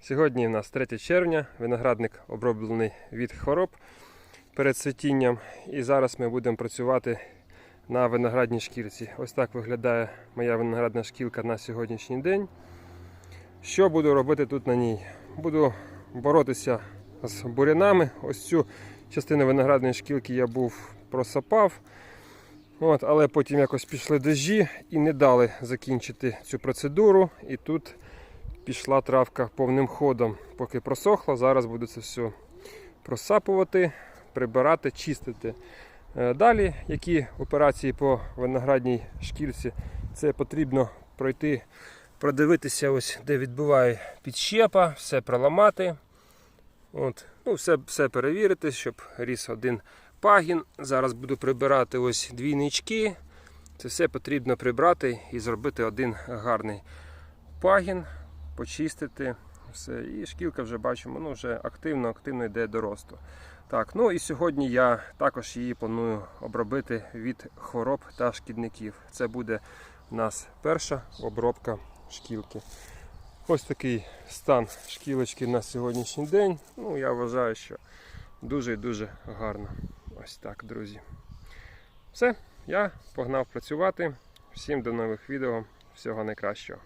Сьогодні у нас 3 червня, виноградник оброблений від хвороб перед цвітінням. І зараз ми будемо працювати на виноградній шкірці. Ось так виглядає моя виноградна шкілка на сьогоднішній день. Що буду робити тут на ній? Буду боротися з бурянами. Ось цю частину виноградної шкілки я був просапав. От, але потім якось пішли дощі і не дали закінчити цю процедуру. І тут пішла травка повним ходом, поки просохла. Зараз буду це все просапувати, прибирати, чистити. Е, Далі, які операції по виноградній шкірці, це потрібно пройти, продивитися, ось де відбуває підщепа, все проламати. От. Ну, все, все перевірити, щоб ріс один пагін. Зараз буду прибирати ось дві нички. Це все потрібно прибрати і зробити один гарний пагін, почистити. Все. І шкілка вже бачимо, ну вже активно, активно йде до росту. Так, ну і сьогодні я також її планую обробити від хвороб та шкідників. Це буде у нас перша обробка шкілки. Ось такий стан шкілочки на сьогоднішній день. Ну, я вважаю, що дуже і дуже гарно. Ось так, друзі. Все, я погнав працювати. Всім до нових відео. Всього найкращого.